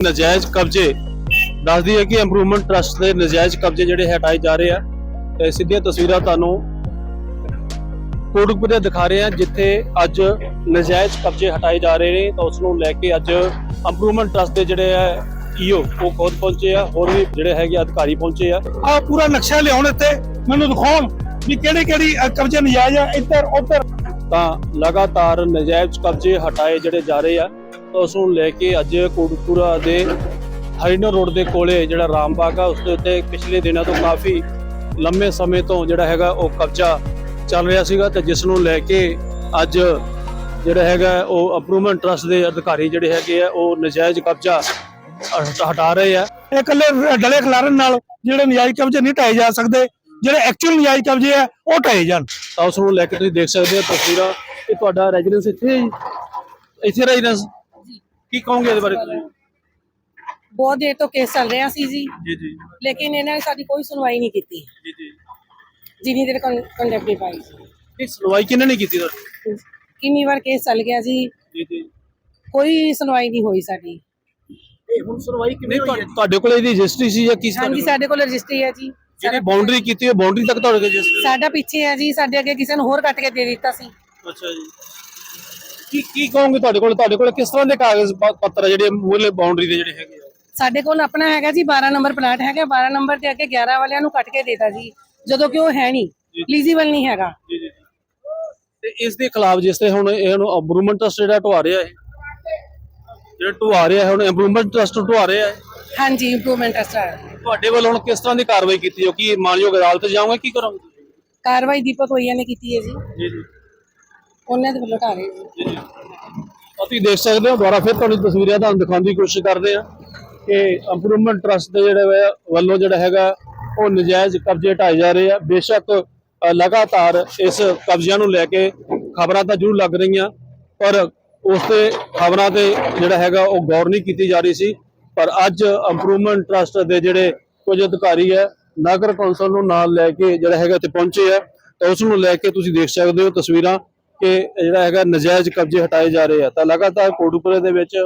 ਨਜਾਇਜ਼ ਕਬਜ਼ੇ ਦੱਸਦੀ ਹੈ ਕਿ ਇੰਪਰੂਵਮੈਂਟ ਟਰਸਟ ਦੇ ਨਜਾਇਜ਼ ਕਬਜ਼ੇ ਜਿਹੜੇ ਹਟਾਏ ਜਾ ਰਹੇ ਆ ਤੇ ਸਿੱਧੀਆਂ ਤਸਵੀਰਾਂ ਤੁਹਾਨੂੰ ਕੋਟਕਪੁਰੇ ਦਿਖਾ ਰਹੇ ਆ ਜਿੱਥੇ ਅੱਜ ਨਜਾਇਜ਼ ਕਬਜ਼ੇ ਹਟਾਏ ਜਾ ਰਹੇ ਨੇ ਤਾਂ ਉਸ ਨੂੰ ਲੈ ਕੇ ਅੱਜ ਇੰਪਰੂਵਮੈਂਟ ਟਰਸਟ ਦੇ ਜਿਹੜੇ ਆ ਈਓ ਉਹ ਖੁਦ ਪਹੁੰਚੇ ਆ ਹੋਰ ਵੀ ਜਿਹੜੇ ਹੈਗੇ ਅਧਿਕਾਰੀ ਪਹੁੰਚੇ ਆ। ਆ ਪੂਰਾ ਨਕਸ਼ਾ ਲਿਆਉਣ ਇੱਥੇ ਮੈਨੂੰ ਦਿਖਾਉਣ ਵੀ ਕਿਹੜੀ ਕਿਹੜੀ ਕਬਜ਼ੇ ਨਜਾਇਜ਼ ਆ ਇੱਧਰ ਉੱਧਰ। ਤਾਂ ਲਗਾਤਾਰ ਨਜਾਇਜ਼ ਕਬਜ਼ੇ ਹਟਾਏ ਜਿਹੜੇ ਜਾ ਰਹੇ ਆ ਉਸ ਨੂੰ ਲੈ ਕੇ ਅੱਜ ਕੋਟਕਪੂਰਾ ਦੇ ਹਰੀਨਰ ਰੋਡ ਦੇ ਕੋਲੇ ਜਿਹੜਾ ਰਾਮਬਾਗ ਆ ਉਸ ਦੇ ਉੱਤੇ ਪਿਛਲੇ ਦਿਨਾਂ ਤੋਂ ਕਾਫੀ ਲੰਮੇ ਸਮੇਂ ਤੋਂ ਜਿਹੜਾ ਹੈਗਾ ਉਹ ਕਬਜ਼ਾ ਚੱਲ ਰਿਹਾ ਸੀਗਾ ਤੇ ਜਿਸ ਨੂੰ ਲੈ ਕੇ ਅੱਜ ਜਿਹੜਾ ਹੈਗਾ ਉਹ ਅਪਰੂਵਮੈਂਟ ਟਰਸਟ ਦੇ ਅਧਿਕਾਰੀ ਜਿਹੜੇ ਹੈਗੇ ਆ ਉਹ ਨਜਾਇਜ਼ ਕਬਜ਼ਾ ਹਟ- ਰਹੇ ਆ। ਇਹ ਇਕੱਲੇ ਡਲੇ ਖਿਲਾਰਨ ਨਾਲ ਜਿਹੜੇ ਨਜਾਇਜ਼ ਕਬਜ਼ੇ ਨਹੀਂ ਢਾਏ ਜਾ ਸਕਦੇ ਜਿਹੜੇ ਐਕਚੁਅਲ ਨਜਾਇਜ਼ ਕਬਜ਼ੇ ਆ ਉਹ ਢਾਏ ਜਾਣ। ਤਾਂ ਉਸ ਨੂੰ ਲੈ ਕੇ ਤੁਸੀਂ ਦੇਖ ਸਕਦੇ ਹੋ ਤਸਵੀਰਾਂ ਇਹ ਤੁਹਾਡਾ ਰੈਜ਼ੀਡੈਂਸ ਇੱਥੇ ਹੈ ਜੀ। ਇੱਥੇ ਰੈਜ਼ੀਡੈਂਸ ਕੀ ਕਹੋਗੇ ਇਹਦੇ ਬਾਰੇ ਤੁਸੀਂ? ਬਹੁਤ ਦੇਰ ਤੋਂ ਕੇਸ ਚੱਲ ਰਿਹਾ ਸੀ ਜੀ। ਜੀ ਜੀ ਲੇਕਿਨ ਇਹਨਾਂ ਨੇ ਸਾਡੀ ਕੋਈ ਸੁਣਵਾਈ ਨਹੀਂ ਕੀਤੀ। ਜੀ ਜੀ। ਜਿੰਨੀ ਦੇਰ ਕੰਡੈਕਟ ਨਹੀਂ ਪਾਈ ਸੀ। ਇਹ ਸੁਣਵਾਈ ਕਿਹਨੇ ਨਹੀਂ ਕੀਤੀ ਤੁਹਾਡੀ? ਕਿੰਨੀ ਵਾਰ ਕੇਸ ਚੱਲ ਗਿਆ ਜੀ। ਜੀ ਜੀ। ਕੋਈ ਸੁਣਵਾਈ ਨਹੀਂ ਹੋਈ ਸਾਡੀ। ਇਹ ਹੁਣ ਸੁਣਵਾਈ ਕਿੰਨੀ ਹੋਈ ਤੁਹਾਡੇ ਕੋਲ ਇਹਦੀ ਰਜਿਸਟਰੀ ਸੀ ਜਾਂ ਕਿਸ ਹਾਂਜੀ ਸਾਡੇ ਕੋਲ ਰਜਿਸਟਰੀ ਹੈ ਜੀ। ਜਿਹੜੀ ਬਾਉਂਡਰੀ ਕੀਤੀ ਹੈ ਬਾਉਂਡਰੀ ਤੱਕ ਤੁਹਾਡੇ ਕੋਲ ਰਜਿਸਟਰੀ ਸਾਡਾ ਪਿੱਛੇ ਹੈ ਜੀ ਸਾਡੇ ਅੱਗੇ ਕਿਸੇ ਨੂੰ ਹੋਰ ਕੱਟ ਕੇ ਦੇ ਦਿੱਤਾ ਸੀ। ਅੱਛਾ ਜੀ। ਕੀ ਕੀ ਕਹੋਗੇ ਤੁਹਾਡੇ ਕੋਲ? ਤੁਹਾਡੇ ਕੋਲ ਕਿਸ ਤਰ੍ਹਾਂ ਦੇ ਕਾਗਜ਼ ਪ- ਪੱਤਰ ਆ ਜਿਹੜੇ ਮੂਲੇ ਬਾਉਂਡਰੀ ਦੇ ਜਿਹੜੇ ਹੈਗੇ ਆ? ਸਾਡੇ ਕੋਲ ਆਪਣਾ ਹੈਗਾ ਜੀ 12 ਨੰਬਰ ਪਲਾਟ ਹੈਗਾ। 12 ਨੰਬਰ ਦੇ ਅੱਗੇ 11 ਵਾਲਿਆਂ ਨੂੰ ਕੱਟ ਕੇ ਦੇਤਾ ਜੀ। ਜਦੋਂ ਕਿ ਉਹ ਹੈ ਨਹੀਂ। ਲੀਜ਼ੀਬਲ ਨਹੀਂ ਹੈਗਾ। ਤੇ ਇਸ ਦੇ ਖਿਲਾਫ ਜਿਸ ਤੇ ਹੁਣ ਇਹਨੂੰ ਇੰਪਰੂਵਮੈਂਟ ਟਰਸਟ ਜਿਹੜਾ ਢਵਾ ਰਿਹਾ ਹੈ ਜਿਹੜਾ ਢਵਾ ਰਿਹਾ ਹੈ ਹੁਣ ਇੰਪਰੂਵਮੈਂਟ ਟਰਸਟ ਢਵਾ ਰਿਹਾ ਹੈ ਹਾਂਜੀ ਇੰਪਰੂਵਮੈਂਟ ਅਸਟਰ ਤੁਹਾਡੇ ਵੱਲ ਹੁਣ ਕਿਸ ਤਰ੍ਹਾਂ ਦੀ ਕਾਰਵਾਈ ਕੀਤੀ ਜੋ ਕਿ ਮਾਨਯੋਗ ਅਦਾਲਤ ਜਾਓਗੇ? ਕੀ ਕਰੋਗੇ ਕਾਰਵਾਈ ਦੀਪਕ ਹੋਈਆ ਨੇ ਕੀਤੀ ਹੈ ਜੀ। ਜੀ ਜੀ। ਉਹਨਾਂ ਦੇ ਵੱਲੋਂ ਢਾ ਤੁਸੀਂ ਦੇਖ ਸਕਦੇ ਹੋ, ਦੁਬਾਰਾ ਫਿਰ ਤੁਹਾਨੂੰ ਤਸਵੀਰਾਂ ਤੁਹਾਨੂੰ ਦਿਖਾਉਣ ਦੀ ਕੋਸ਼ਿਸ਼ ਕਰਦੇ ਆ ਕਿ ਇੰਪਰੂਵਮੈਂਟ ਟਰਸਟ ਦੇ ਜਿਹੜੇ ਵੱਲੋਂ ਜਿਹੜਾ ਹੈਗਾ, ਉਹ ਨਜਾਇਜ਼ ਕਬਜ਼ੇ ਢਾਏ ਜਾ ਰਹੇ ਆ। ਬੇਸ਼ੱਕ ਲਗਾਤਾਰ ਇਸ ਕਬਜ਼ਿਆਂ ਨੂੰ ਲੈ ਕੇ ਖਬਰਾਂ ਤਾਂ ਜ਼ਰੂਰ ਲੱਗ ਰਹੀਆਂ, ਪਰ ਉਸ ਤੇ ਖਬਰਾਂ ਤੇ ਜਿਹੜਾ ਹੈਗਾ, ਉਹ ਗੌਰ ਨਹੀਂ ਕੀਤੀ ਜਾ ਰਹੀ ਸੀ। ਪਰ ਅੱਜ ਇੰਪਰੂਵਮੈਂਟ ਟਰਸਟ ਦੇ ਜਿਹੜੇ ਕੁਝ ਅਧਿਕਾਰੀ ਹੈ, ਨਗਰ ਕੌਂਸਲ ਨੂੰ ਨਾਲ ਲੈ ਕੇ ਜਿਹੜਾ ਹੈਗਾ ਇੱਥੇ ਪਹੁੰਚੇ ਆ, ਤਾਂ ਉਸ ਨੂੰ ਲੈ ਕੇ ਤੁਸੀਂ ਦੇਖ ਸਕਦੇ ਹੋ ਤਸਵੀਰਾਂ। ਕਿ ਜਿਹੜਾ ਹੈਗਾ ਨਜਾਇਜ਼ ਕਬਜ਼ੇ ਹਟਾਏ ਜਾ ਰਹੇ ਆ, ਤਾਂ ਲਗਾਤਾਰ ਕੋਟੂਪੁਰੇ ਦੇ ਵਿੱਚ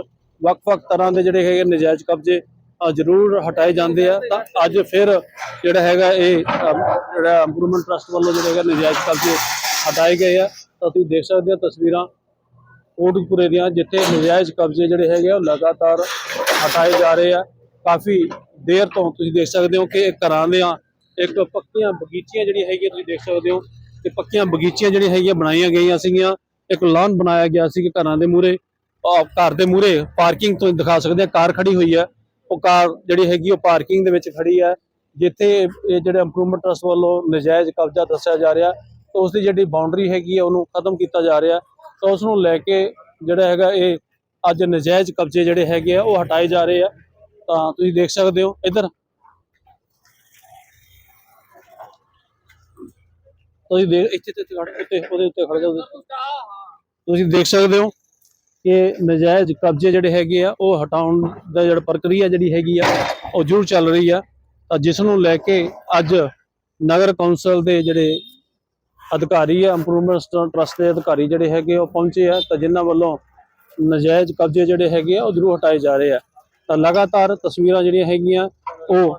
ਵੱਖ-ਵੱਖ ਤਰ੍ਹਾਂ ਦੇ ਜਿਹੜੇ ਹੈਗੇ ਨਜਾਇਜ਼ ਕਬਜ਼ੇ ਜ਼ਰੂਰ ਹਟਾਏ ਜਾਂਦੇ ਆ। ਤਾਂ ਅੱਜ ਫਿਰ ਜਿਹੜਾ ਹੈਗਾ ਇਹ ਜਿਹੜਾ ਇੰਪਰੂਵਮੈਂਟ ਟਰਸਟ ਵੱਲੋਂ ਜਿਹੜੇ ਹੈਗਾ ਨਜਾਇਜ਼ ਕਬਜ਼ੇ ਹਟਾਏ ਗਏ ਆ, ਤਾਂ ਤੁਸੀਂ ਦੇਖ ਸਕਦੇ ਹੋ ਤਸਵੀਰਾਂ ਕੋਟਪੁਰੇ ਦੀਆਂ, ਜਿੱਥੇ ਨਜਾਇਜ਼ ਕਬਜ਼ੇ ਜਿਹੜੇ ਹੈਗੇ ਆ ਲਗਾਤਾਰ ਹਟਾਏ ਜਾ ਰਹੇ ਆ। ਕਾਫੀ ਦੇਰ ਤੋਂ ਤੁਸੀਂ ਦੇਖ ਸਕਦੇ ਹੋ ਕਿ ਇਹ ਘਰਾਂ ਦੀਆਂ ਇੱਕ ਪੱਕੀਆਂ ਬਗੀਚੀਆਂ ਜਿਹੜੀਆਂ ਹੈਗੀਆਂ, ਤੁਸੀਂ ਦੇਖ ਸਕਦੇ ਹੋ। ਕਿ ਪੱਕੀਆਂ ਬਗੀਚੀਆਂ ਜਿਹੜੀਆਂ ਹੈਗੀਆਂ ਬਣਾਈਆਂ ਗਈਆਂ ਸੀਗੀਆਂ। ਇੱਕ ਲਾਨ ਬਣਾਇਆ ਗਿਆ ਸੀ ਕਿ ਘਰਾਂ ਦੇ ਮੂਹਰੇ। ਘਰ ਦੇ ਮੂਹਰੇ ਪਾਰਕਿੰਗ ਤੋਂ ਦਿਖਾ ਸਕਦੇ ਆ ਕਾਰ ਖੜੀ ਹੋਈ ਹੈ। ਉਹ ਕਾਰ ਜਿਹੜੀ ਹੈਗੀ ਉਹ ਪਾਰਕਿੰਗ ਦੇ ਵਿੱਚ ਖੜੀ ਹੈ। ਜਿੱਥੇ ਇਹ ਜਿਹੜੇ ਇੰਪਰੂਵਮੈਂਟ ਟਰਸਟ ਵੱਲੋਂ ਨਜਾਇਜ਼ ਕਬਜ਼ਾ ਦੱਸਿਆ ਜਾ ਰਿਹਾ, ਤਾਂ ਉਸ ਦੀ ਜਿਹੜੀ ਬਾਉਂਡਰੀ ਹੈਗੀ ਹੈ, ਉਹਨੂੰ ਖਤਮ ਕੀਤਾ ਜਾ ਰਿਹਾ। ਤਾਂ ਉਸ ਨੂੰ ਲੈ ਕੇ ਜਿਹੜਾ ਹੈਗਾ ਇਹ ਅੱਜ ਨਜਾਇਜ਼ ਕਬਜ਼ੇ ਜਿਹੜੇ ਹੈਗੇ ਆ, ਉਹ ਹਟਾਏ ਜਾ ਰਹੇ ਆ। ਤਾਂ ਤੁਸੀਂ ਦੇਖ ਸਕਦੇ ਹੋ, ਇੱਧਰ ਤੁਸੀਂ ਦੇਖ, ਇੱਥੇ ਤੇ ਖੜ ਇੱਥੇ ਉਹਦੇ ਉੱਤੇ ਖੜ ਜਾਓ ਤੁਸੀਂ। ਦੇਖ ਸਕਦੇ ਹੋ ਕਿ ਨਜਾਇਜ਼ ਕਬਜ਼ੇ ਜਿਹੜੇ ਹੈਗੇ ਆ, ਉਹ ਹਟਾਉਣ ਦਾ ਜਿਹੜਾ ਪ੍ਰਕਿਰਿਆ ਜਿਹੜੀ ਹੈਗੀ ਆ, ਉਹ ਜ਼ਰੂਰ ਚੱਲ ਰਹੀ ਆ। ਤਾਂ ਜਿਸ ਨੂੰ ਲੈ ਕੇ ਅੱਜ ਨਗਰ ਕੌਂਸਲ ਦੇ ਜਿਹੜੇ ਅਧਿਕਾਰੀ ਆ ਇੰਪਰੂਵਮੈਂਟ ਟਰਸਟ ਦੇ ਅਧਿਕਾਰੀ ਜਿਹੜੇ ਹੈਗੇ ਉਹ ਪਹੁੰਚੇ ਆ। ਤਾਂ ਜਿਨ੍ਹਾਂ ਵੱਲੋਂ ਨਜਾਇਜ਼ ਕਬਜ਼ੇ ਜਿਹੜੇ ਹੈਗੇ ਆ, ਉਹ ਜ਼ਰੂਰ ਹਟਾਏ ਜਾ ਰਹੇ ਆ। ਤਾਂ ਲਗਾਤਾਰ ਤਸਵੀਰਾਂ ਜਿਹੜੀਆਂ ਹੈਗੀਆਂ, ਉਹ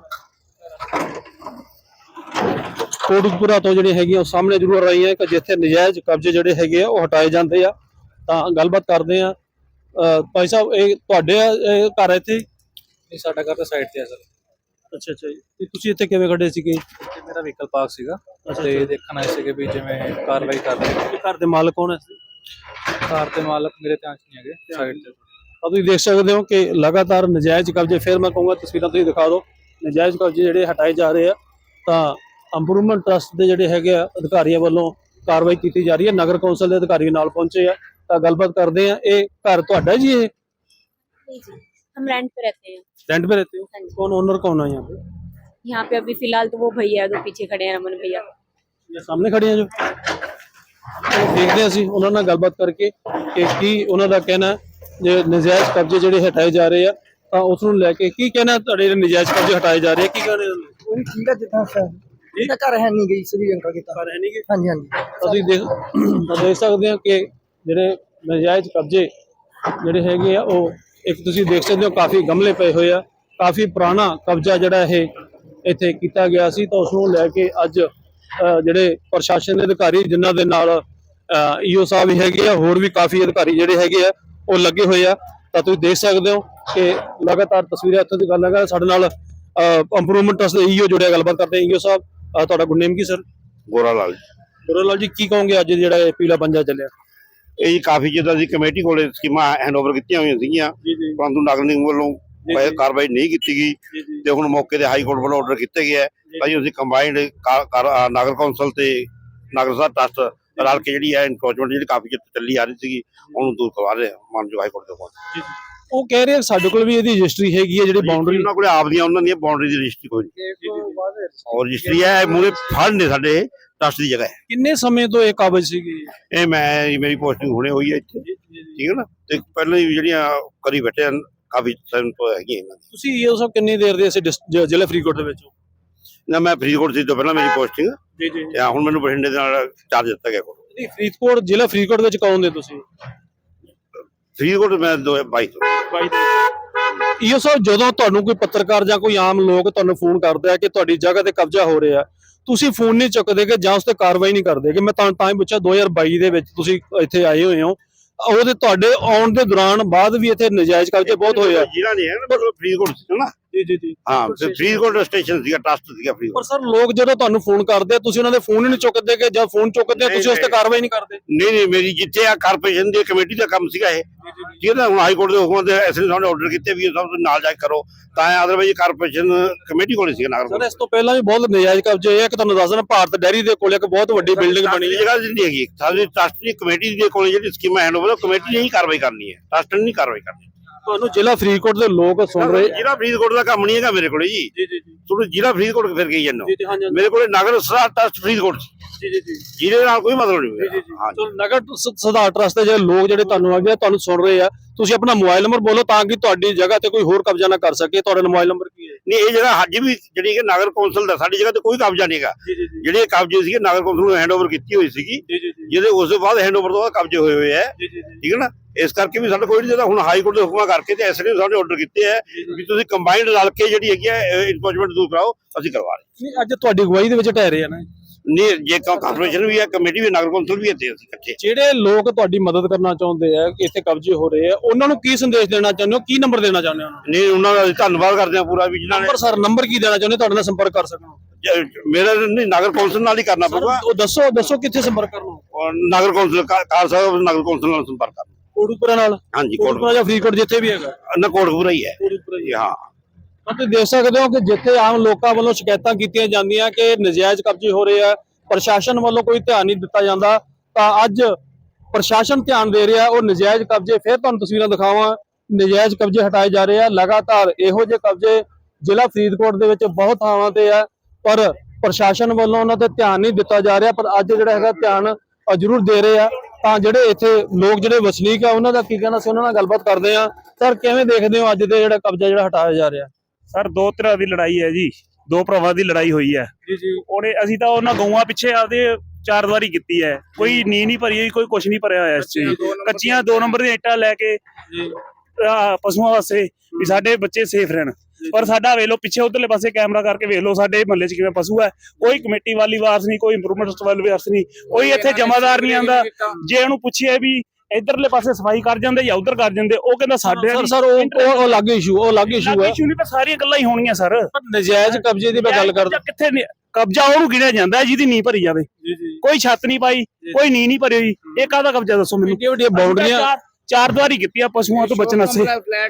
ਕੋਟਕਪੁਰਾ ਤੋਂ ਜਿਹੜੇ ਹੈਗੇ ਉਹ ਸਾਹਮਣੇ ਜ਼ਰੂਰ ਆ ਰਹੀਆਂ ਕਿ ਜਿੱਥੇ ਨਜਾਇਜ਼ ਕਬਜ਼ੇ ਜਿਹੜੇ ਹੈਗੇ ਆ ਉਹ ਹਟਾਏ ਜਾਂਦੇ ਆ। ਤਾਂ ਗੱਲਬਾਤ ਕਰਦੇ ਆ। ਭਾਈ ਸਾਹਿਬ ਇਹ ਤੁਹਾਡੇ ਇਹ ਘਰ ਇੱਥੇ? ਨਹੀਂ ਸਾਡਾ ਘਰ ਤਾਂ ਸਾਈਡ ਤੇ ਆ ਸਰ ਅੱਛਾ ਅੱਛਾ ਜੀ। ਤੁਸੀਂ ਇੱਥੇ ਕਿਵੇਂ ਖੜੇ ਸੀਗੇ? ਤੇ ਮੇਰਾ ਵਹੀਕਲ ਪਾਰਕ ਸੀਗਾ। ਤੇ ਦੇਖਣ ਆਏ ਸੀਗੇ ਵੀ ਜਿਵੇਂ ਕਾਰਵਾਈ ਕਰ ਰਹੇ। ਇਹ ਘਰ ਦੇ ਮਾਲਕ ਕੌਣ ਹੈ ਕਾਰ ਤੇ ਮਾਲਕ ਮੇਰੇ ਧਿਆਨ 'ਚ ਨਹੀਂ ਹੈਗੇ ਸਾਈਡ ਤੇ। ਤਾਂ ਤੁਸੀਂ ਦੇਖ ਸਕਦੇ ਹੋ ਕਿ ਲਗਾਤਾਰ ਨਜਾਇਜ਼ ਕਬਜ਼ੇ ਫਿਰ ਮੈਂ ਕਹੂੰਗਾ ਤਸਵੀਰਾਂ ਤੁਸੀਂ ਦਿਖਾ ਦਿਓ ਨਜਾਇਜ਼ ਕਬਜ਼ੇ ਜਿਹੜੇ ਹਟਾਏ ਜਾ ਰਹੇ ਆ ਤਾਂ ਇੰਪਰੂਵਮੈਂਟ ਟਰਸਟ ਦੇ ਜਿਹੜੇ ਹੈਗੇ ਆ ਅਧਿਕਾਰੀਆਂ ਵੱਲੋਂ ਕਾਰਵਾਈ ਕੀਤੀ ਜਾ ਰਹੀ ਹੈ ਨਗਰ ਕੌਂਸਲ ਦੇ ਅਧਿਕਾਰੀ ਨਾਲ ਪਹੁੰਚੇ ਆ ਤਾਂ ਗੱਲਬਾਤ ਕਰਦੇ ਆ ਇਹ ਘਰ ਤੁਹਾਡਾ ਜੀ ਇਹ जी जी हम रेंट पे रहते हैं रेंट पे रहते हो हाँ जी। कौन ओनर कौन है यहाँ पे यहाँ पे अभी फिलहाल तो वो भैया जो पीछे खड़े हैं रमन भैया ਇਹ ਸਾਹਮਣੇ ਖੜੇ ਆ ਜੋ ਚਲੋ ਦੇਖਦੇ ਹਾਂ ਅਸੀਂ ਉਹਨਾਂ ਨਾਲ ਗੱਲਬਾਤ ਕਰਕੇ ਕਿ ਕੀ ਉਹਨਾਂ ਦਾ ਕਹਿਣਾ ਹੈ, ਜੇ ਨਜਾਇਜ਼ ਕਬਜ਼ੇ ਜਿਹੜੇ ਹਟਾਏ ਜਾ ਰਹੇ ਆ ਤਾਂ ਉਸ ਨੂੰ ਲੈ ਕੇ ਕੀ ਕਹਿਣਾ ਤੁਹਾਡੇ ਜਿਹੜੇ ਨਜਾਇਜ਼ ਕਬਜ਼ੇ ਹਟਾਏ ਜਾ ਰਹੇ ਆ ਕੀ ਕਹਿਣਾ ਉਹੀ ਠੀਕ ਹੈ ਜਿੱਦਾਂ ਸਰ ਇਹਦਾ ਘਰ ਹੈ ਨਹੀਂ ਗਈ ਸ੍ਰੀਲੰਕਾ ਕੀਤਾ। ਪਰ ਹੈ ਨਹੀਂਗੇ ਹਾਂਜੀ ਹਾਂਜੀ। ਅਸੀਂ ਦੇਖ ਤਾਂ ਦੇਖ ਸਕਦੇ ਹਾਂ ਕਿ ਜਿਹੜੇ ਨਜਾਇਜ਼ ਕਬਜ਼ੇ ਜਿਹੜੇ ਹੈਗੇ ਆ ਉਹ ਇੱਕ ਤੁਸੀਂ ਦੇਖ ਸਕਦੇ ਹੋ ਕਾਫੀ ਗਮਲੇ ਪਏ ਹੋਏ ਆ। ਕਾਫੀ ਪੁਰਾਣਾ ਕਬਜ਼ਾ ਜਿਹੜਾ ਇਹ ਇੱਥੇ ਕੀਤਾ ਗਿਆ ਸੀ ਤਾਂ ਉਸ ਨੂੰ ਲੈ ਕੇ ਅੱਜ ਜਿਹੜੇ ਪ੍ਰਸ਼ਾਸਨ ਦੇ ਅਧਿਕਾਰੀ ਜਿਨ੍ਹਾਂ ਦੇ ਨਾਲ ਈਓ ਸਾਹਿਬ ਵੀ ਹੈਗੇ ਆ ਹੋਰ ਵੀ ਕਾਫੀ ਅਧਿਕਾਰੀ ਜਿਹੜੇ ਹੈਗੇ ਆ ਉਹ ਲੱਗੇ ਹੋਏ ਆ। ਤਾਂ ਤੁਸੀਂ ਦੇਖ ਸਕਦੇ ਹੋ ਕਿ ਲਗਾਤਾਰ ਤਸਵੀਰਾਂ ਇੱਥੋਂ ਦੀ ਗੱਲ ਹੈਗਾ ਸਾਡੇ ਨਾਲ ਇੰਪਰੂਵਮੈਂਟ ਟਰਸਟ ਈਓ ਜੁੜਿਆ ਗੱਲਬਾਤ ਕਰਦੇ ਈਓ ਸਾਹਿਬ ਤੁਹਾਡਾ ਗੁੱਡ ਨੇਮ ਕੀ ਸਰ? ਗੋਰਾ ਲਾਲ ਗੁਰੂਲਾਲ ਜੀ ਕੀ ਕਹੋਗੇ ਅੱਜ ਜਿਹੜਾ ਇਹ ਪੀਲਾ ਪੰਜਾ ਚੱਲਿਆ? ਇਹ ਜੀ ਕਾਫੀ ਜਿੱਦਾਂ ਦੀ ਕਮੇਟੀ ਕੋਲੇ ਸਕੀਮਾਂ ਹੈਂਡਓਵਰ ਕੀਤੀਆਂ ਹੋਈਆਂ ਸੀਗੀਆਂ। ਪਰੰਤੂ ਨਗਰ ਨਿਗਮ ਵੱਲੋਂ ਕੋਈ ਕਾਰਵਾਈ ਨਹੀਂ ਕੀਤੀ ਗਈ ਤੇ ਹੁਣ ਮੌਕੇ ਤੇ ਹਾਈ ਕੋਰਟ ਵੱਲੋਂ ਆਰਡਰ ਕੀਤੇ ਗਿਆ ਜੀ। ਅਸੀਂ ਕੰਬਾਈਨਡ ਨਗਰ ਕੌਂਸਲ ਤੇ ਨਗਰ ਸਭਾ ਟਰਸਟ ਰਲ ਕੇ ਜਿਹੜੀ ਹੈ ਇਨਕਰੋਚਮੈਂਟ ਜਿਹੜੀ ਕਾਫੀ ਚੱਲੀ ਆ ਰਹੀ ਸੀਗੀ ਉਹਨੂੰ ਦੂਰ ਕਰਵਾ ਰਹੇ ਹਾਂ ਮਾਨਯੋਗ ਹਾਈ ਕੋਰਟ ਦੇ ਕੋਲ। ਉਹ ਕਹਿ ਰਹੇ ਸਾਡੇ ਕੋਲ ਵੀ ਇਹਦੀ ਰਜਿਸਟਰੀ ਹੈਗੀ ਹੈ ਜਿਹੜੀ ਬਾਉਂਡਰੀ ਉਹਨਾਂ ਕੋਲੇ ਆਪਦੀਆਂ ਉਹਨਾਂ ਦੀਆਂ ਬਾਉਂਡਰੀ ਦੀ ਰਜਿਸਟਰੀ ਕੋਈ ਨਹੀਂ। ਔਰ ਰਜਿਸਟਰੀ ਹੈ ਮੂਰੇ ਫੜ ਨੇ ਸਾਡੇ ਟਰਸਟ ਦੀ ਜਗ੍ਹਾ ਹੈ। ਕਿੰਨੇ ਸਮੇਂ ਤੋਂ ਇਹ ਕਾਬਜ ਸੀਗੀ? ਇਹ ਮੈਂ ਮੇਰੀ ਪੋਸਟਿੰਗ ਹੁਣੇ ਹੋਈ ਹੈ ਇੱਥੇ। ਠੀਕ ਹੈ ਨਾ? ਤੇ ਪਹਿਲਾਂ ਹੀ ਜਿਹੜੀਆਂ ਕਰੀ ਬੈਠੇ ਹਨ ਕਾਫੀ ਟਾਈਮ ਤੋਂ ਹੈਗੀਆਂ ਇਹਨਾਂ ਦੀ ਤੁਸੀਂ ਇਹ ਸਭ ਕਿੰਨੀ ਦੇਰ ਦੇ ਅਸੀਂ ਜ਼ਿਲ੍ਹਾ ਫਰੀਦਕੋਟ ਦੇ ਵਿੱਚ ਹੋ? ਨਾ ਮੈਂ ਫਰੀਦਕੋਟ ਸੀ ਤੋਂ ਪਹਿਲਾਂ ਮੇਰੀ ਪੋਸਟਿੰਗ ਜੀ ਜੀ ਤੇ ਹੁਣ ਮੈਨੂੰ ਬਠਿੰਡੇ ਦੇ ਨਾਲ ਚਾਰਜ ਦਿੱਤਾ ਗਿਆ ਕੋਲ। ਨਹੀਂ ਫਰੀਦਕੋਟ ਜ਼ਿਲ੍ਹਾ ਫਰੀਦਕੋਟ ਵਿੱਚ ਕੌਣ ਦੇ ਤੁਸੀਂ? ਫਰੀਦਕੋਟ ਮੈਂ 2022 ਤੋਂ। ਇਹੋ ਸਭ ਜਦੋਂ ਤੁਹਾਨੂੰ ਕੋਈ ਪੱਤਰਕਾਰ ਜਾਂ ਕੋਈ ਆਮ ਲੋਕ ਤੁਹਾਨੂੰ ਫੋਨ ਕਰਦੇ ਆ ਕਿ ਤੁਹਾਡੀ ਜਗ੍ਹਾ ਤੇ ਕਬਜ਼ਾ ਹੋ ਰਿਹਾ ਤੁਸੀਂ ਫੋਨ ਨਹੀਂ ਚੁੱਕਦੇ ਕਿ ਜਾਂ ਉਸ ਤੇ ਕਾਰਵਾਈ ਨਹੀਂ ਕਰਦੇ ਕਿ ਮੈਂ ਤਾਂ ਤਾਂ ਹੀ ਪੁੱਛਿਆ 2022 ਦੇ ਵਿੱਚ ਤੁਸੀਂ ਇੱਥੇ ਆਏ ਹੋਏ ਹੋ। ਉਹਦੇ ਤੁਹਾਡੇ ਆਉਣ ਦੇ ਦੌਰਾਨ ਬਾਅਦ ਵੀ ਇੱਥੇ ਨਜਾਇਜ਼ ਕਬਜ਼ੇ ਬਹੁਤ ਹੋਏ ਆ। ਜ਼ਿਲ੍ਹਾ ਨਹੀਂ ਹੈ ਨਾ ਮਤਲਬ ਫਰੀਦਕੋਟ ਸੀ ਨਾ? ਜੀ ਜੀ ਜੀ। ਹਾਂ ਫਰੀਦਕੋਟ ਸਟੇਸ਼ਨ ਸੀਗਾ ਟਰਸਟ ਸੀਗਾ ਪਰ ਫਰੀਦਕੋਟ ਸਰ ਲੋਕ ਜਦੋਂ ਤੁਹਾਨੂੰ ਫੋਨ ਕਰਦੇ ਆ ਤੁਸੀਂ ਉਹਨਾਂ ਦੇ ਫੋਨ ਹੀ ਨਹੀਂ ਚੁੱਕਦੇ ਕਿ ਜਾਂ ਫੋਨ ਚੁੱਕਦੇ ਆ ਤੁਸੀਂ ਉਸ ਤੇ ਕਾਰਵਾਈ ਨਹੀਂ ਕਰਦੇ? ਨਹੀਂ ਨਹੀਂ ਮੇਰੀ ਜਿੱਥੇ ਆ ਕਾਰਪੋਰੇਸ਼ਨ ਦੀ ਕਮੇਟੀ ਦਾ ਕੰਮ ਸੀਗਾ ਇਹ। ਜਿਹਦਾ ਹੁਣ ਹਾਈ ਕੋਰਟ ਦੇ ਹੁਕਮਾਂ ਦੇ ਐਸਐਸ ਸਾਹਿਬ ਨੇ ਆਰਡਰ ਕੀਤੇ ਵੀ ਇਹ ਸਭ ਤੋਂ ਨਾਲ ਜਾ ਕੇ ਕਰੋ। ਤਾਂ ਅਦਰਵਾਈਜ਼ ਕਾਰਪੋਰੇਸ਼ਨ ਕਮੇਟੀ ਕੋਲੇ ਸੀਗਾ ਨਗਰ ਸਰ ਇਸ ਤੋਂ ਪਹਿਲਾਂ ਵੀ ਬਹੁਤ ਨਜਾਇਜ਼ ਕਬਜ਼ੇ ਕਿ ਤੁਹਾਨੂੰ ਦੱਸ ਦੇਣਾ ਭਾਰਤ ਡੈਰੀ ਦੇ ਕੋਲ ਇੱਕ ਬਹੁਤ ਵੱਡੀ ਬਿਲਡਿੰਗ ਬਣੀ ਹੈ। ਜਗ੍ਹਾ ਜਿੰਦੀ ਹੈਗੀ। ਸਾਡੀ ਟਰਸਟ ਦੀ ਕਮੇਟੀ ਦੇ ਕੋਲੇ ਜਿਹੜੀ ਸਕੀਮਾਂ ਹੈਂਡਓਵਰ ਉਹ ਕਮੇਟੀ ਨੇ ਹੀ ਕਾਰਵਾਈ ਕਰਨੀ ਹੈ। ਟਰਸਟ ਨੇ ਨਹੀਂ ਕਾਰਵਾਈ ਕਰਨੀ ਤੁਹਾਨੂੰ ਜ਼ਿਲ੍ਹਾ ਫਰੀਦਕੋਟ ਦੇ ਲੋਕ ਸੁਣ ਰਹੇ ਜ਼ਿਲ੍ਹਾ ਫਰੀਦਕੋਟ ਦਾ ਕੰਮ ਨਹੀਂ ਹੈਗਾ ਮੇਰੇ ਕੋਲੇ ਜੀ। ਜੀ ਜੀ ਜੀ। ਤੁਹਾਨੂੰ ਜ਼ਿਲ੍ਹਾ ਫਰੀਦਕੋਟ ਫਿਰ ਗਈ ਜਾਂਦੇ ਹੋ। ਜੀ ਹਾਂਜੀ ਮੇਰੇ ਕੋਲੇ ਨਗਰ ਸਦਾ ਟਰਸਟ ਫਰੀਦਕੋਟ। ਜੀ। ਜੀ ਜੀ ਜਿਹਦੇ ਨਾਲ ਕੋਈ ਮਤਲਬ ਨਹੀਂ ਚਲੋ ਨਗਰ ਸੁਧਾਰ ਟਰਸਟ ਦੇ ਜਿਹੜੇ ਲੋਕ ਜਿਹੜੇ ਤੁਹਾਨੂੰ ਆ ਗਏ ਤੁਹਾਨੂੰ ਸੁਣ ਰਹੇ ਆ। ਤੁਸੀਂ ਆਪਣਾ ਮੋਬਾਈਲ ਨੰਬਰ ਬੋਲੋ ਤਾਂ ਕਿ ਤੁਹਾਡੀ ਜਗ੍ਹਾ ਤੇ ਕੋਈ ਹੋਰ ਕਬਜ਼ਾ ਨਾ ਕਰ ਸਕੇ। ਤੁਹਾਡਾ ਮੋਬਾਈਲ ਨੰਬਰ ਕੀ ਨਹੀਂ ਇਹ ਜਗ੍ਹਾ ਅੱਜ ਵੀ ਜਿਹੜੀ ਕਿ ਨਗਰ ਕੌਂਸਲ ਦਾ ਸਾਡੀ ਜਗ੍ਹਾ ਤੇ ਕੋਈ ਕਬਜ਼ਾ ਨਹੀਂਗਾ ਜਿਹੜੇ ਕਬਜ਼ੇ ਸੀਗੇ ਨਗਰ ਕੌਂਸਲ ਨੂੰ ਹੈਂਡਓਵਰ ਕੀਤੀ ਹੋਈ ਸੀਗੀ। ਜਿਹਦੇ ਉਸ ਤੋਂ ਬਾਅਦ ਹੈਂਡਓਵਰ ਤੋਂ ਬਾਅਦ ਕਬਜ਼ੇ ਹੋਏ ਹੋਏ ਜੀ ਠੀਕ ਹੈ ਨਾ? ਇਸ ਕਰਕੇ ਵੀ ਸਾਡਾ ਕੋਈ ਨਹੀਂ ਜਿਹਦਾ ਹੁਣ ਹਾਈ ਕੋਰਟ ਦੇ ਹੁਕਮਾਂ ਕਰਕੇ ਤੇ ਐਸਐਸ ਨੇ ਸਾਡੇ ਆਰਡਰ ਕੀਤੇ ਹੈ ਵੀ ਤੁਸੀਂ ਕੰਬਾਈਨਡ ਰਲ ਕੇ ਜਿਹੜੀ ਹੈਗੀ ਹੈ ਇਨਫੋਰਸਮੈਂਟ ਦੂਰ ਕਰਾਓ ਅਸੀਂ ਕਰਵਾ ਰਹੇ ਨਹੀਂ ਅੱਜ ਤੁਹਾਡੀ ਅਗਵਾਈ ਦੇ ਵਿੱਚ ਢਹਿ ਰਹੇ ਆ ਨਾ। ਨਹੀਂ ਜੇ ਕਾਰਪੋਰੇਸ਼ਨ ਵੀ ਹੈ ਕਮੇਟੀ ਵੀ ਨਗਰ ਕੌਂਸਲ ਵੀ ਇੱਥੇ ਅਸੀਂ ਇਕੱਠੇ। ਜਿਹੜੇ ਲੋਕ ਤੁਹਾਡੀ ਮਦਦ ਕਰਨਾ ਚਾਹੁੰਦੇ ਆ ਕਿ ਇੱਥੇ ਕਬਜ਼ੇ ਹੋ ਰਹੇ ਆ ਉਹਨਾਂ ਨੂੰ ਕੀ ਸੰਦੇਸ਼ ਦੇਣਾ ਚਾਹੁੰਦੇ ਹੋ? ਕੀ ਨੰਬਰ ਦੇਣਾ ਚਾਹੁੰਦੇ ਹੋ ਨਹੀਂ ਉਹਨਾਂ ਦਾ ਅਸੀਂ ਧੰਨਵਾਦ ਕਰਦੇ ਹਾਂ ਪੂਰਾ ਵੀ ਜਿਨ੍ਹਾਂ ਨੇ ਨੰਬਰ ਸਰ ਨੰਬਰ ਕੀ ਦੇਣਾ ਚਾਹੁੰਦੇ? ਤੁਹਾਡੇ ਨਾਲ ਸੰਪਰਕ ਕਰ ਸਕਣ। ਮੇਰਾ ਨਹੀਂ ਨਗਰ ਕੌਂਸਲ ਨਾਲ ਹੀ ਕਰਨਾ ਪਊਗਾ। ਉਹ ਦੱਸੋ ਦੱਸੋ ਕਿੱਥੇ ਸੰਪਰਕ ਕਰਨਾ। ਨਗਰ ਕੌਂਸਲ ਕਾਰ ਸਾਹਿਬ ਨਗਰ ਕੌਂਸਲ ਨਾਲ ਸੰਪਰਕ ਕਰਨਾ। ਕੋਟਕਪੁਰਾ ਨਾਲ? ਹਾਂਜੀ ਕੋਟਕਪੁਰਾ। ਜਾਂ ਫਰੀਦਕੋਟ ਜਿੱਥੇ ਵੀ ਹੈਗਾ। ਨਾ ਕੋਟਕਪੂਰਾ ਹੀ ਹੈ। ਕੋਟਕਪੁਰਾ ਹੀ ਹਾਂ। ਤਾਂ ਤੁਸੀਂ ਦੇਖ ਸਕਦੇ ਹੋ ਕਿ ਜਿੱਥੇ ਆਮ ਲੋਕਾਂ ਵੱਲੋਂ ਸ਼ਿਕਾਇਤਾਂ ਕੀਤੀਆਂ ਜਾਂਦੀਆਂ ਕਿ ਨਜਾਇਜ਼ ਕਬਜ਼ੇ ਹੋ ਰਹੇ ਆ, ਪ੍ਰਸ਼ਾਸਨ ਵੱਲੋਂ ਕੋਈ ਧਿਆਨ ਨਹੀਂ ਦਿੱਤਾ ਜਾਂਦਾ, ਤਾਂ ਅੱਜ ਪ੍ਰਸ਼ਾਸਨ ਧਿਆਨ ਦੇ ਰਿਹਾ ਉਹ ਨਜਾਇਜ਼ ਕਬਜ਼ੇ, ਫਿਰ ਤੁਹਾਨੂੰ ਤਸਵੀਰਾਂ ਦਿਖਾਵਾਂ, ਨਜਾਇਜ਼ ਕਬਜ਼ੇ ਹਟਾਏ ਜਾ ਰਹੇ ਆ, ਲਗਾਤਾਰ ਇਹੋ ਜਿਹੇ ਕਬਜ਼ੇ ਜ਼ਿਲ੍ਹਾ ਫਰੀਦਕੋਟ ਦੇ ਵਿੱਚ ਬਹੁਤ ਥਾਵਾਂ ਤੇ ਆ, ਪਰ ਪ੍ਰਸ਼ਾਸਨ ਵੱਲੋਂ ਉਹਨਾਂ ਤੇ ਧਿਆਨ ਨਹੀਂ ਦਿੱਤਾ ਜਾ ਰਿਹਾ, ਪਰ ਅੱਜ ਜਿਹੜਾ ਹੈਗਾ ਧਿਆਨ ਜ਼ਰੂਰ ਦੇ ਰਹੇ ਆ, ਤਾਂ ਜਿਹੜੇ ਇੱਥੇ ਲੋਕ ਜਿਹੜੇ ਵਸਨੀਕ ਆ, ਉਹਨਾਂ ਦਾ ਕੀ ਕਹਿਣਾ ਸੀ, ਉਹਨਾਂ ਨਾਲ ਗੱਲਬਾਤ ਕਰਦੇ ਆ, ਸਰ ਕਿਵੇਂ ਦੇਖਦੇ ਹੋ ਅੱਜ ਦੇ ਜਿਹੜਾ ਕਬਜ਼ਾ ਜਿਹੜਾ ਹਟਾਇਆ ਜਾ ਰਿਹਾ? ਸਰ ਦੋ ਤਰ੍ਹਾਂ ਦੀ ਲੜਾਈ ਹੈ ਜੀ। ਦੋ ਭਰਾਵਾਂ ਦੀ ਲੜਾਈ ਹੋਈ ਹੈ। ਜੀ ਜੀ। ਉਹਨੇ ਅਸੀਂ ਤਾਂ ਉਹਨਾਂ ਗਊਆਂ ਪਿੱਛੇ ਆਪਦੇ ਚਾਰ ਦੀਵਾਰੀ ਕੀਤੀ ਹੈ। ਕੋਈ ਨੀ ਨਹੀਂ ਭਰੀ ਹੋਈ ਕੋਈ ਕੁਛ ਨਹੀਂ ਭਰਿਆ ਹੋਇਆ ਇਸ ਚ ਕੱਚੀਆਂ ਦੋ ਨੰਬਰ ਦੀਆਂ ਇੱਟਾਂ ਲੈ ਕੇ ਜੀ। ਆਹ ਪਸ਼ੂਆਂ ਵਾਸਤੇ ਵੀ ਸਾਡੇ ਬੱਚੇ ਸੇਫ ਰਹਿਣ। ਪਰ ਸਾਡਾ ਵੇਖ ਲਓ ਪਿੱਛੇ ਉਧਰਲੇ ਪਾਸੇ ਕੈਮਰਾ ਕਰਕੇ ਵੇਖ ਲਓ ਸਾਡੇ ਮਹੱਲੇ 'ਚ ਕਿਵੇਂ ਪਸ਼ੂ ਹੈ। ਕੋਈ ਕਮੇਟੀ ਵਾਲੀ ਵਾਰਸ ਨਹੀਂ ਕੋਈ ਇੰਪਰੂਵਮੈਂਟ ਵਾਲੀ ਵਾਰਸ ਨਹੀਂ। ਕੋਈ ਇੱਥੇ ਜਮਾਦਾਰ ਨਹੀਂ ਆਂਦਾ ਜੇ ਉਹਨੂੰ ਪੁੱਛਿਆ ਵੀ ਇਧਰਲੇ ਪਾਸੇ ਸਫ਼ਾਈ ਕਰ ਜਾਂਦੇ ਜਾਂ ਉਧਰ ਕਰ ਜਾਂਦੇ ਉਹ ਕਹਿੰਦਾ ਸਾਡੇ ਸਰ ਸਰ ਉਹ ਉਹ- ਅਲੱਗ ਇਸ਼ੂ ਉਹ ਅਲੱਗ ਇਸ਼ੂ ਹੈ। ਇਸ਼ੂ ਨਹੀਂ ਤਾਂ ਸਾਰੀਆਂ ਗੱਲਾਂ ਹੀ ਹੋਣੀਆਂ ਸਰ। ਨਜਾਇਜ਼ ਕਬਜ਼ੇ ਦੀ ਮੈਂ ਗੱਲ ਕਰਦਾ। ਕਬਜ਼ਾ ਕਿੱਥੇ ਨੇ- ਕਬਜ਼ਾ ਉਹਨੂੰ ਗਿਣਿਆ ਜਾਂਦਾ ਜਿਹਦੀ ਨੀ ਭਰੀ ਜਾਵੇ। ਜੀ ਜੀ। ਕੋਈ ਛੱਤ ਨਹੀਂ ਪਾਈ ਕੋਈ ਨੀ ਨਹੀਂ ਭਰੀ ਹੋਈ। ਇਹ ਕਾਹਦਾ ਕਬਜ਼ਾ ਦੱਸੋ ਮੈਨੂੰ? ਕਿੰਨੀਆਂ ਵੱਡੀਆਂ ਬਾਉਂਡਰੀਆਂ ਚਾਰ- ਦੀਵਾਰੀ ਕੀਤੀ ਆ ਪਸ਼ੂਆਂ ਤੋਂ ਬਚਣ ਵਾਸਤੇ।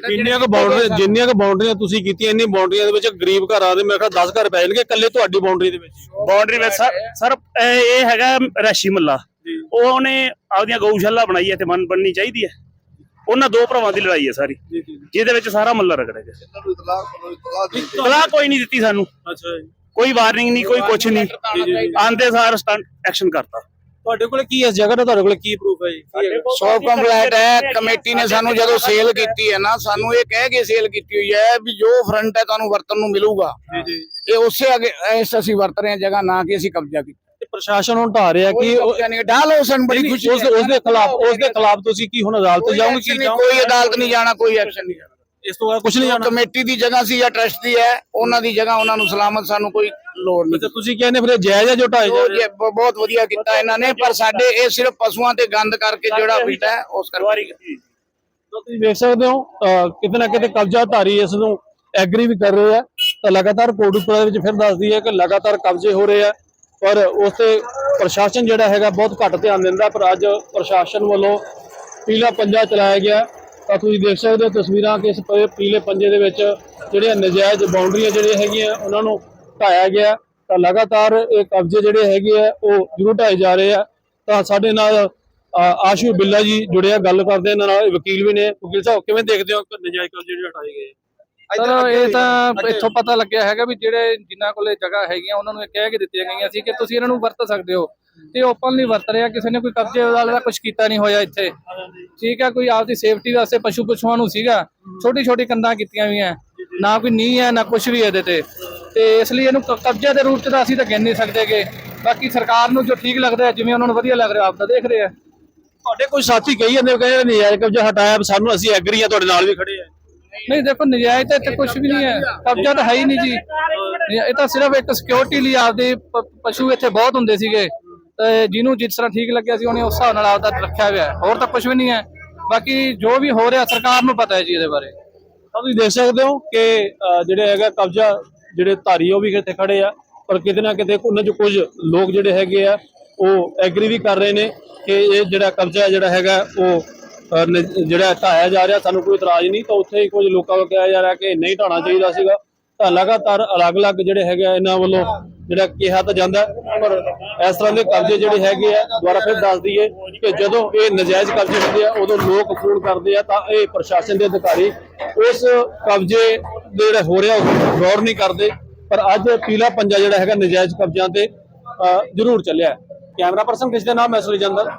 ਕਿੰਨੀਆਂ ਕੁ ਬਾਉਂਡਰੀਆਂ ਜਿੰਨੀਆਂ ਕੁ ਬਾਉਂਡਰੀਆਂ ਤੁਸੀਂ ਕੀਤੀਆਂ ਇੰਨੀ ਬਾਉਂਡਰੀਆਂ ਦੇ ਵਿੱਚ ਗਰੀਬ ਘਰਾਂ ਦੇ ਮੇਰੇ ਖਿਆਲ 10 ਘਰ ਪੈ ਜਾਣਗੇ ਇਕੱਲੇ ਤੁਹਾਡੀ ਬਾਉਂਡਰੀ ਦੇ ਵਿੱਚ ਬਾਉਂਡਰੀ ਵਿੱਚ ਸਰ ਸਰ ਇਹ ਇਹ ਹੈਗਾ ਰੈਸ਼ੀ ਮੱਲਾ। ਉਹਨੇ ਆਪਦੀਆਂ ਗਊਸ਼ਾਲਾ ਬਣਾਈ ਹੈ ਤੇ ਮਨ ਬਣਨੀ ਚਾਹੀਦੀ ਹੈ। ਉਹਨਾਂ ਦੋ ਭਰਾਵਾਂ ਦੀ ਲੜਾਈ ਹੈ ਸਾਰੀ। ਜਿਹਦੇ ਵਿੱਚ ਸਾਰਾ ਮੱਲਾ ਰਗੜਿਆ ਗਿਆ। ਤਲਾਕ ਕੋਈ ਨਹੀਂ ਦਿੱਤੀ ਸਾਨੂੰ। ਅੱਛਾ ਜੀ। ਕੋਈ ਵਾਰਨਿੰਗ ਨਹੀਂ ਕੋਈ ਕੁਛ ਨਹੀਂ। ਆਂਦੇ ਸਾਰ ਸਟੰਟ ਐਕਸ਼ਨ ਕਰਤਾ। ਤੁਹਾਡੇ ਕੋਲ ਕੀ ਇਸ ਜਗ੍ਹਾ ਦਾ ਤੁਹਾਡੇ ਕੋਲ ਕੀ ਪ੍ਰੂਫ ਹੈ ਜੀ? ਸੌ ਕੰਪਲੈਂਟ ਹੈ ਕਮੇਟੀ ਨੇ ਸਾਨੂੰ ਜਦੋਂ ਸੇਲ ਕੀਤੀ ਹੈ ਨਾ ਸਾਨੂੰ ਇਹ ਕਹਿ ਕੇ ਸੇਲ ਕੀਤੀ ਹੋਈ ਹੈ ਵੀ ਜੋ ਫਰੰਟ ਹੈ ਤੁਹਾਨੂੰ ਵਰਤਨ ਨੂੰ ਮਿਲੂਗਾ। ਜੀ ਜੀ। ਇਹ ਉਸੇ ਅਗੇ ਇਸ ਅਸੀਂ ਵਰਤ ਰਹੇ ਹਾਂ ਜਗ੍ਹਾ ਨਾ ਕਿ ਅਸੀਂ ਕਬਜ਼ਾ ਕੀਤਾ। ਪ੍ਰਸ਼ਾਸਨ ਹੁਣ ਢਾ ਰਿਹਾ ਕਿ ਕਬਜ਼ਾ ਡਾਲੋ ਸਾਨੂੰ ਬੜੀ ਖੁਸ਼ੀ ਉਸ ਉਸ ਦੇ ਖਿਲਾਫ ਉਸ ਦੇ ਖਿਲਾਫ ਤੁਸੀਂ ਕੀ ਹੁਣ ਅਦਾਲਤ ਜਾਓਗੇ ਕੀ ਜਾਓਗੇ? ਕੋਈ ਅਦਾਲਤ ਨਹੀਂ ਜਾਣਾ ਕੋਈ ਐਕਸ਼ਨ ਨਹੀਂ ਜਾਣਾ। ਇਸ ਤੋਂ ਬਾਅਦ ਕੁਝ ਨਹੀਂ ਜਾਣਾ। ਕਮੇਟੀ ਦੀ ਜਗ੍ਹਾ ਸੀ ਜਾਂ ਟਰਸਟ ਦੀ ਹੈ ਉਹਨਾਂ ਦੀ ਜਗ੍ਹਾ ਉਹਨਾਂ ਨੂੰ ਸਲਾਮਤ ਸਾਨੂੰ ਕੋਈ ਲੋੜ ਨਹੀਂ। ਅੱਛਾ ਤੁਸੀਂ ਕਹਿੰਦੇ ਫਿਰ ਜਾਇਜ਼ ਹੈ ਜੋ ਢਾਏ ਜਾ ਬਹੁਤ ਵਧੀਆ ਕੀਤਾ ਇਹਨਾਂ ਨੇ ਪਰ ਸਾਡੇ ਇਹ ਸਿਰਫ ਪਸ਼ੂਆਂ ਤੇ ਗੰਦ ਕਰਕੇ ਜਿਹੜਾ ਬੀਟਾ ਹੈ ਉਸ ਕਰਕੇ। ਤਾਂ ਤੁਸੀਂ ਵੇਖ ਸਕਦੇ ਹੋ ਕਿਤੇ ਨਾ ਕਿਤੇ ਕਬਜ਼ਾਧਾਰੀ ਇਸ ਨੂੰ ਐਗਰੀ ਵੀ ਕਰ ਰਹੇ ਆ। ਤਾਂ ਲਗਾਤਾਰ ਕੋਟਕਪੂਰਾ ਦੇ ਵਿੱਚ ਫਿਰ ਦੱਸਦੀ ਹੈ ਕਿ ਲਗਾਤਾਰ ਕਬਜ਼ੇ ਹੋ ਰਹੇ ਆ। ਪਰ ਉਸ ਤੇ ਪ੍ਰਸ਼ਾਸਨ ਜਿਹੜਾ ਹੈਗਾ ਬਹੁਤ ਘੱਟ ਧਿਆਨ ਦਿੰਦਾ, ਪਰ ਅੱਜ ਪ੍ਰਸ਼ਾਸਨ ਵੱਲੋਂ ਪੀਲਾ ਪੰਜਾ ਚਲਾਇਆ ਗਿਆ। ਤਾਂ ਤੁਸੀਂ ਦੇਖ ਸਕਦੇ ਹੋ ਤਸਵੀਰਾਂ ਕਿ ਇਸ ਪੀਲੇ ਪੰਜੇ ਦੇ ਵਿੱਚ ਜਿਹੜੀਆਂ ਨਜਾਇਜ਼ ਬਾਉਂਡਰੀਆਂ ਜਿਹੜੀਆਂ ਹੈਗੀਆਂ, ਉਹਨਾਂ ਨੂੰ ਢਾਇਆ ਗਿਆ। ਤਾਂ ਲਗਾਤਾਰ ਇਹ ਕਬਜ਼ੇ ਜਿਹੜੇ ਹੈਗੇ ਆ, ਉਹ ਜ਼ਰੂਰ ਢਾਏ ਜਾ ਰਹੇ ਆ। ਤਾਂ ਸਾਡੇ ਨਾਲ ਆਸ਼ੂ ਬਿੱਲਾ ਜੀ ਜੁੜਿਆ, ਗੱਲ ਕਰਦੇ ਇਹਨਾਂ ਨਾਲ ਵਕੀਲ ਵੀ ਨੇ। ਵਕੀਲ ਸਾਹਿਬ, ਕਿਵੇਂ ਦੇਖਦੇ ਹੋ ਕਿ ਨਜਾਇਜ਼ ਕਬਜ਼ੇ ਜਿਹੜੇ ਹਟਾਏ ਗਏ? ਸਰ ਇਹ ਤਾਂ ਇੱਥੋਂ ਪਤਾ ਲੱਗਿਆ ਹੈਗਾ ਵੀ ਜਿਹੜੇ ਜਿਨ੍ਹਾਂ ਕੋਲੇ ਜਗ੍ਹਾ ਹੈਗੀਆਂ ਉਹਨਾਂ ਨੂੰ ਇਹ ਕਹਿ ਕੇ ਦਿੱਤੀਆਂ ਗਈਆਂ ਸੀ ਕਿ ਤੁਸੀਂ ਇਹਨਾਂ ਨੂੰ ਵਰਤ ਸਕਦੇ ਹੋ। ਤੇ ਓਪਨਲੀ ਵਰਤ ਰਿਹਾ ਕਿਸੇ ਨੇ ਕੋਈ ਕਬਜ਼ੇ ਵਾਲਾ ਕੁਝ ਕੀਤਾ ਨਹੀਂ ਹੋਇਆ ਇੱਥੇ। ਠੀਕ ਹੈ ਕੋਈ ਆਪਦੀ ਸੇਫਟੀ ਵਾਸਤੇ ਪਸ਼ੂ ਪਸ਼ੂਆਂ ਨੂੰ ਸੀਗਾ ਛੋਟੀ ਛੋਟੀ ਕੰਧਾਂ ਕੀਤੀਆਂ ਹੋਈਆਂ। ਨਾ ਕੋਈ ਨੀਂਹ ਹੈ ਨਾ ਕੁਝ ਵੀ ਇਹਦੇ ਤੇ। ਤੇ ਇਸ ਲਈ ਇਹਨੂੰ ਕਬਜ਼ੇ ਦੇ ਰੂਪ ਚ ਤਾਂ ਅਸੀਂ ਤਾਂ ਗਿਣ ਨਹੀਂ ਸਕਦੇਗੇ ਬਾਕੀ ਸਰਕਾਰ ਨੂੰ ਜੋ ਠੀਕ ਲੱਗਦਾ ਜਿਵੇਂ ਉਹਨਾਂ ਨੂੰ ਵਧੀਆ ਲੱਗ ਰਿਹਾ ਆਪ ਤਾਂ ਦੇਖ ਰਹੇ ਆ। ਤੁਹਾਡੇ ਕੋਈ ਸਾਥੀ ਕਹੀ ਜਾਂਦੇ ਕਹਿੰਦੇ ਨਜਾਇਜ਼ ਕਬਜ਼ਾ ਹਟਾਇਆ ਸਾਨੂੰ ਅਸੀਂ ਐਗਰੀ ਆ ਤੁਹਾਡੇ ਨਾਲ ਵੀ ਖੜੇ ਆ। ਨਹੀਂ, ਦੇਖੋ, ਨਜਾਇਜ਼ ਤਾਂ ਇੱਥੇ ਕੁਝ ਵੀ ਨਹੀਂ ਹੈ। ਕਬਜ਼ਾ ਤਾਂ ਹੈ ਹੀ ਨਹੀਂ ਜੀ। ਇਹ ਤਾਂ ਸਿਰਫ ਇੱਕ ਸਿਕਿਉਰਿਟੀ ਲਈ ਆਪਦੇ ਪਸ਼ੂ ਇੱਥੇ ਬਹੁਤ ਹੁੰਦੇ ਸੀਗੇ। ਤੇ ਜਿਹਨੂੰ ਜਿਸ ਤਰ੍ਹਾਂ ਠੀਕ ਲੱਗਿਆ ਸੀ, ਉਹਨੇ ਉਸ ਹਿਸਾਬ ਨਾਲ ਆਪਦਾ ਰੱਖਿਆ ਹੋਇਆ ਹੋਰ ਤਾਂ ਕੁਝ ਵੀ ਨਹੀਂ ਹੈ। ਬਾਕੀ ਜੋ ਵੀ ਹੋ ਰਿਹਾ, ਸਰਕਾਰ ਨੂੰ ਪਤਾ ਹੈ ਜੀ ਇਹਦੇ ਬਾਰੇ। ਤੁਸੀਂ ਦੇਖ ਸਕਦੇ ਹੋ ਕਿ ਜਿਹੜੇ ਹੈਗਾ ਕਬਜ਼ਾ, ਜਿਹੜੇ ਧਾਰੀ ਉਹ ਵੀ ਇੱਥੇ ਖੜੇ ਆ। ਪਰ ਕਿਤੇ ਨਾ ਕਿਤੇ ਉਹਨਾਂ ਚ ਕੁਝ ਲੋਕ ਜਿਹੜੇ ਹੈਗੇ ਆ, ਉਹ ਐਗਰੀ ਵੀ ਕਰ ਰਹੇ ਨੇ ਕਿ ਇਹ ਜਿਹੜਾ ਕਬਜ਼ਾ ਜਿਹੜਾ ਹੈਗਾ, ਉਹ ਜਿਹੜਾ ਢਾਇਆ ਜਾ ਰਿਹਾ, ਸਾਨੂੰ ਕੋਈ ਇਤਰਾਜ਼ ਨਹੀਂ। ਤਾਂ ਉੱਥੇ ਹੀ ਕੁਝ ਲੋਕਾਂ ਵੱਲੋਂ ਕਿਹਾ ਜਾ ਰਿਹਾ ਕਿ ਨਹੀਂ ਢਾਣਾ ਚਾਹੀਦਾ ਸੀਗਾ। ਤਾਂ ਲਗਾਤਾਰ ਅਲੱਗ-ਅਲੱਗ ਜਿਹੜੇ ਹੈਗੇ ਇਹਨਾਂ ਵੱਲੋਂ ਜਿਹੜਾ ਕਿਹਾ ਤਾਂ ਜਾਂਦਾ ਪਰ ਇਸ ਤਰ੍ਹਾਂ ਦੇ ਕਬਜ਼ੇ ਜਿਹੜੇ ਹੈਗੇ ਆ, ਦੁਬਾਰਾ ਫਿਰ ਦੱਸ ਦਈਏ ਕਿ ਜਦੋਂ ਇਹ ਨਜਾਇਜ਼ ਕਬਜ਼ੇ ਹੁੰਦੇ ਆ, ਉਦੋਂ ਲੋਕ ਫੋਨ ਕਰਦੇ ਆ, ਤਾਂ ਇਹ ਪ੍ਰਸ਼ਾਸਨ ਦੇ ਅਧਿਕਾਰੀ ਉਸ ਕਬਜ਼ੇ ਦੇ ਜਿਹੜੇ ਹੋ ਰਿਹਾ, ਉਹ ਗੌਰ ਨਹੀਂ ਕਰਦੇ। ਪਰ ਅੱਜ ਪੀਲਾ ਪੰਜਾ ਜਿਹੜਾ ਹੈਗਾ, ਨਜਾਇਜ਼ ਕਬਜ਼ਿਆਂ ਤੇ ਜ਼ਰੂਰ ਚੱਲਿਆ ਕੈਮਰਾ ਪਰਸਨ, ਕਿਸ ਦੇ ਨਾਮ ਹੈ ਅਸਲੀ ਜੰਦਰ